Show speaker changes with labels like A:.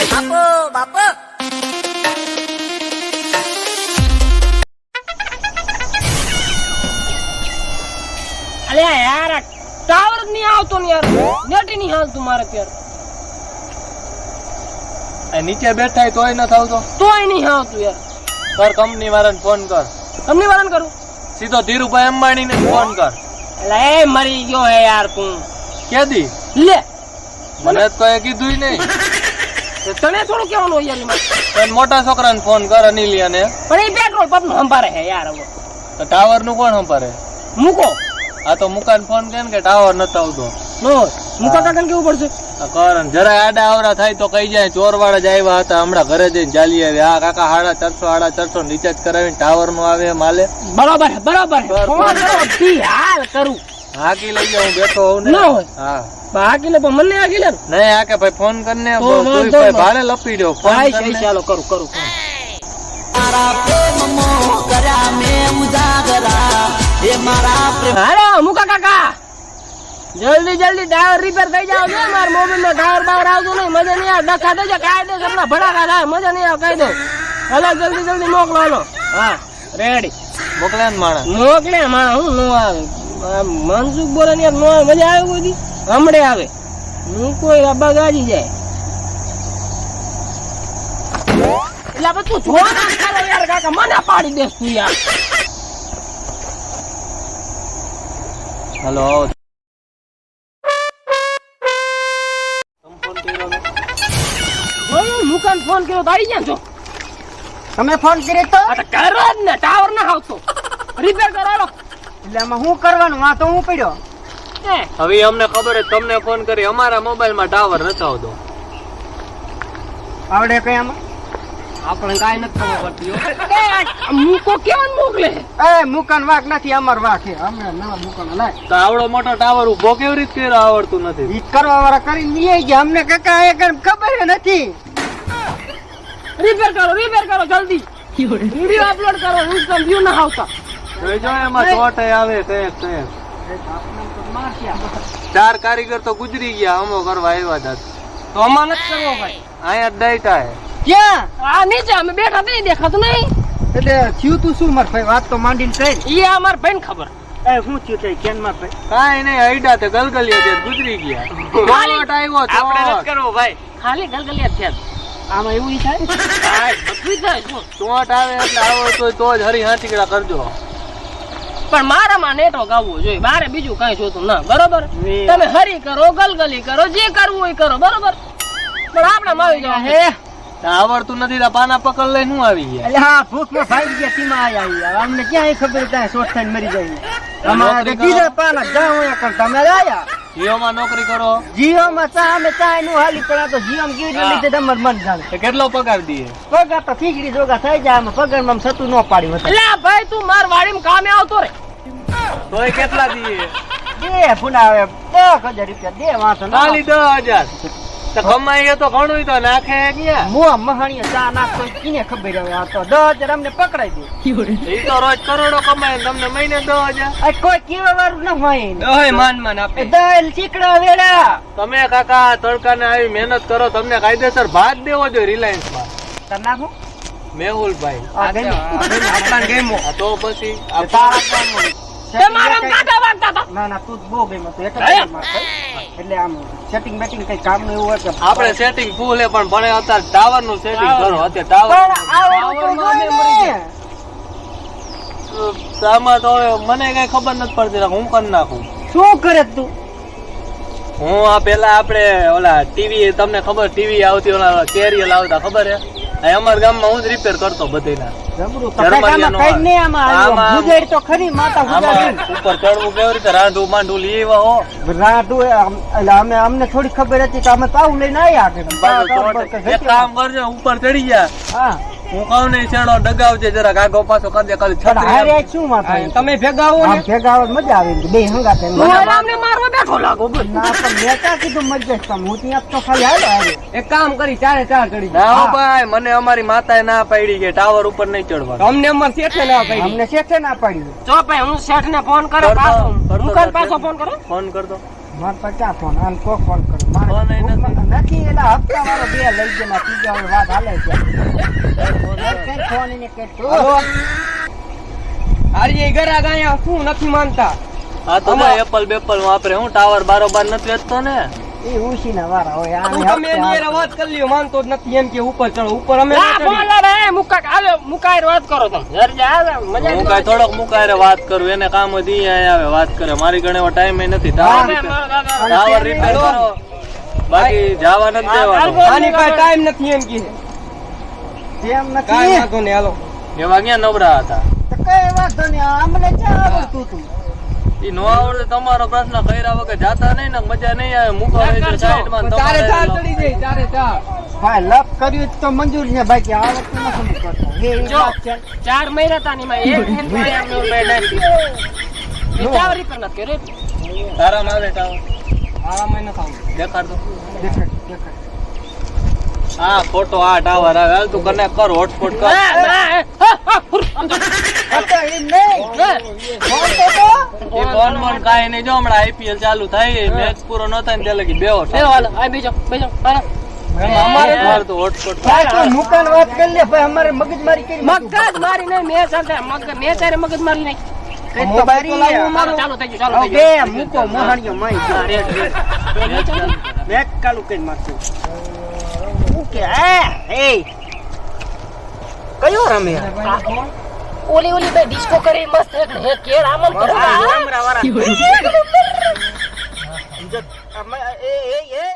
A: બાપો બાપો
B: અલ્યા યાર ટાવર જ નહીં આવતો ને યાર નેટ નહીં હાલતું મારે ત્યારે
C: નીચે બેઠા તોય ન આવતો
B: તોય નહીં આવતું યાર.
C: કર કંપની વાળાને ફોન કર
B: કંપની વાળાને કરું
C: સીધો ધીરુભાઈ અંબાણીને ફોન કર.
B: એટલે એ મરી ગયો હે યાર તું.
C: કેદી?
B: લે.
C: મને તો એ કીધું નહીં.
B: તને થોડું કેવાનું યાર
C: મોટા. છોકરાને ફોન કર અનિલિયાને.
B: પણ એ પેટ્રોલ પંપનું સંભાળે હે યાર હવે.
C: તો ટાવરનું કોણ સંભારે
B: મૂકો.
C: આ તો મુકાન ફોન કે કે ટાવર નતો આવતો.
B: નો મુકા કાકા કેવું પડશે?
C: આ જરા આડા આવડા થાય તો કઈ જાય. ચોર વાળા જ આવ્યા હતા હમણાં ઘરે જઈને ચાલી આવે આ કાકા હાડા ચારસો હાડા ચારસો રિચાર્જ કરાવીને ટાવરનું આવે માલે
B: બરાબર બરાબર હાલ કરું.
C: હાકી લઈ જાઉં બેઠો હોઉં ને.
B: ના હોય.
C: હા.
B: હાકી લે પણ મને હાકી લે
C: નહીં હાકે ભાઈ ફોન કરીને
B: તો નહીં.
C: ભાડે લપી દો ફોન
B: ભાઈ
C: કરીને.
B: ચાલો કરું કરું ફોન.
A: મારા પ્રેમ મો કર્યા મે ઉજાગરા. એ મારા પ્રેમ
B: હાલો મુકા કાકા. જલ્દી જલ્દી ડાયર રિપેર થઈ જાવ છે મારા મોબાઈલમાં ડાયર બાર આવતું નહીં મજા નહીં આવે. ડખા થઈ જાય કાયદેસર ના ભડાકા થાય મજા નહીં આવે કહી દો હાલો જલ્દી જલ્દી મોકલો હલો. હા રેડી
C: મોકલે ને માણસ.
B: મોકલે માણા હું નો આવે. મનસુખ બોલે ને આવે મજા આવે કોઈ દી? હમણે આવે. હું કોઈ રબ્બા ગાજી જાય. એટલે હવે તું જો ના યાર કાકા મને પાડી દેસ તું યાર.
C: હલો તમે ફોન કર્યો
B: મુકાન ફોન કર્યો તો આવી ગયા
D: તમે ફોન કર્યો તો?
B: કરો જ ને ટાવર ના આવતો. રિપેર કરો
D: એટલે આમાં શું કરવાનું? આ તો હું પડ્યો.
C: હવે અમને ખબર છે તમને ફોન કરી. અમારા મોબાઈલમાં ટાવર નથી આવતો
D: આવડે કઈ આમાં?
C: આપણે કાંઈ નથી ખબર પડતી
B: મૂકો કેમ મોકલે?
D: એ મુકાન વાક નથી અમાર વાક છે. અમને નવા મુકાન લાય.
C: તો આવડો મોટો ટાવર ઊભો કેવી રીતે કર્યો? આવડતું નથી.
D: ઈ કરવા વાળા કરીને લઈ ગયા. અમને કાકા એ કઈ ખબર નથી.
B: રિપેર કરો રિપેર કરો જલ્દી. વિડિયો અપલોડ કરો ઇન્સ્ટા વ્યૂ ના આવતા.
C: એમાં ચોટ આવે ચાર કારીગર તો ગુજરી ગયા અમો કરવા આવ્યા હતા.
B: તો અમાન જ કરવો ભાઈ.
C: અહીંયા ડાયટા હે.
D: ક્યાં?
B: આ નીચે અમે બેઠા તે દેખાતું નહીં.
D: એટલે થયું તું શું માર ભાઈ? વાત તો માંડીને કઈ
B: એ અમાર ભાઈ ખબર.
D: એ શું થયું છે કેન માર ભાઈ?
C: કાઈ નહીં આઈડા તે ગલગલિયા તે ગુજરી ગયા. ચોટ આવ્યો ચોટ
B: કરવો ભાઈ. ખાલી ગલગલિયા થયા
D: આમાં એવું ઈ થાય?
B: બધું થાય
C: ચોટ આવે એટલે આવો તો તો જ હરી હાથીકડા કરજો.
B: પણ મારામાં નેટો આવવું જોઈએ. મારે બીજું કઈ જોતું ના બરોબર? તમે હરી કરો ગલગલી કરો જે કરવું એ કરો બરોબર? પણ આપણા માં આવી જાવ
D: હે?
C: આવડતું નથી તો પાના પકડ લઈને હું આવી ગયા?
D: એટલે હા ભૂખમાં ભાગી ગયા સીમા આયા ઈ. અમને ક્યાંય ખબર ત્યાં શોર્ટ થઈને મરી જાય અમારે પાના જાઉં પણ તમે આયા.
C: જીઓમાં નોકરી કરો?
D: જીઓમાં ચા અમે ચા નું હાલી પણ આ તો જીઓમાં કેવી રીતે લીધે તમારે મન જાણે?
C: કેટલો પગાર દીએ
D: પગાર તો ખીચડી જોગા થઈ જાય આમાં પગારમાં છતું ન પાડ્યું હતું
B: એટલે ભાઈ તું માર વાડીમાં કામે આવતો રે.
C: તોય કેટલા દીએ
D: દે પુના આવે દસ હજાર રૂપિયા દે વાંચો ના
C: ખાલી દસ હજાર. તો તો ઘણું તો નાખે ક્યાં?
D: મુઆ મહાણીએ ચા નાખતો હોય ખબર હવે આ તો દસ હજાર અમને પકડાઈ દે.
C: એ તો રોજ કરોડો કમાય તમને મહિને દસ હજાર.
D: કોઈ કેવા વાળું ન હોય એને.
B: માન માન આપે.
D: દલ ચીકડા વેડા.
C: તમે કાકા તડકાને આવી મહેનત કરો તમને કાયદેસર ભાગ દેવો જોઈએ રિલાયન્સમાં
D: તાર નાખું
C: મેહુલભાઈ.
B: આપણા ગેમો.
C: તો પછી
B: કાકા વાગતા
D: ના ના તું બહુ ગઈ તો એક જ
B: હે?
D: વાર માર ભાઈ. એટલે આમ સેટિંગ બેટિંગ કઈ કામનું એવું હોય કે
C: આપણે સેટિંગ ફૂલ પણ ભણે અત્યારે ટાવરનું સેટિંગ કરો અત્યારે ટાવર
D: આવડવું તો ને.
C: મને કઈ ખબર નથી પડતી હું કરી નાખું.
D: શું કરે તું?
C: હું આ પેલા આપણે ઓલા ટીવી તમને ખબર ટીવી આવતી ઓલા કેરિયલ આવતા ખબર હે અમારા ગામમાં હું જ રિપેર કરતો બધીના. ઉપર ચડવું કેવી રીતે? રાંધવું માંડું લેવા હો.
D: રાંધું એટલે અમે અમને થોડી ખબર હતી કે અમે તાવ લઈને આવ્યા
C: કામ કરજો ઉપર ચડી ગયા.
D: હા.
C: હું કહું ને છેડો ડગાવજે જરા આગો પાછો કરી દે ખાલી
D: હારે
C: છત્રી
D: આજ શું માથા
B: તમે ભેગાવો ને.
D: આમ ભેગા આવે તો મજા આવે બે હંગાતે
B: આરામને મારવા બેઠો લાગો
D: ના પણ મેં કીધું મજા તમ? હું ત્યાં તો ખાલી આવ્યો આવ્યો.
B: એક કામ કરી ચારે ચાર ચડી
C: ના ભાઈ મને અમારી માતાએ ના પાડી કે ટાવર ઉપર નહીં ચડવા
B: અમને અમાર શેઠે ના પાડી.
D: અમને શેઠે ના પાડી.
B: જો ભાઈ હું શેઠને ફોન કરો પાછો. હું
C: કર
B: પાછો ફોન કરો?
C: ફોન કર દો
D: માર પાસે ક્યાં ફોન? આમ કોક ફોન કરો? મારે
C: નથી.
D: નથી એલા હપ્તા વાળો બે લઈ ના ત્રીજા વાળો વાત હાલે છે. ફોન એને
B: ઘરા ગયા શું નથી માનતા?
C: હા તો એપલ બેપલ વાપરે. હું ટાવર બારોબાર નથી વેચતો ને.
D: એ ઉશીના વાળા હોય આને
B: તમે એની હારે વાત કરી લ્યો માનતો જ નથી એમ કે ઉપર ચડો ઉપર અમે મુકાય વાત કરો તમે.
C: હું કાંઈ થોડોક મુકાય વાત કરું એને કામ જ ઈ અહીંયા આવે વાત કરે. મારી ગણે એવો ટાઈમ નથી ટાવર રિપેર રિપેર કરો. બાકી જવા નથી દેવાનો.
B: આની પાસે ટાઈમ નથી એમ કે.
D: જેમ નથી.
B: કાઈ વાંધો નહીં હાલો.
C: એવા ક્યાં નવરા હતા?
D: તો કઈ વાંધો નહીં અમને ક્યાં આવડતું તું.
C: ઈ નો આવડે તમારો પ્રશ્ન કર્યા વગર જાતા નહીં ને મજા નહીં આવે મૂકો નહીં તો સાઈડમાં
B: ચાર ચડી જાય તારે ચાર
D: ભાઈ લપ કર્યું તો મંજૂર છે બાકી આવડતું નથી કરતો
B: ચાર મહિના તાની માં એક હેન્ડમાં ચાર રીપર નથી કર્યો
C: તારામાં આવે ટાવર
B: આ મહિના થાવ
C: દેખાડ દો
D: દેખાડ દેખાડ
C: હા ફોટો આ ટાવર આવે હાલ તું કને કર હોટસ્પોટ કર
D: નહીં ફોન તો તો
C: એ ફોન બોન કાંઈ નહીં. જો હમણાં આઈપીએલ ચાલુ થાય મેચ પૂરો ન થાય ને ત્યાં લગી બેહો અમારે મારે હોટસ્પોટ
D: ભાઈ મુકાન વાત કરી લે ભાઈ અમારે મગજમારી કરી
B: મગજ મારી નહીં મેં સાથે મગજ મેં તારે મગજ મારી નહીં
D: કઈ તો કરી
B: ચાલો ચાલો થઈ ગયું ચાલો
D: હવે
B: થઈ ગયું.
D: બે મૂકો મોહણીયો માઈ ગયો.
B: રેડ રેડ.
D: કરી નાખ્યું. હું એ કયો રમે?
B: ઓલી ઓલી બે ડિસ્કો કરી મસ્ત એક હે કેળ આમન કરો.
D: જો, અમે- એ એ એ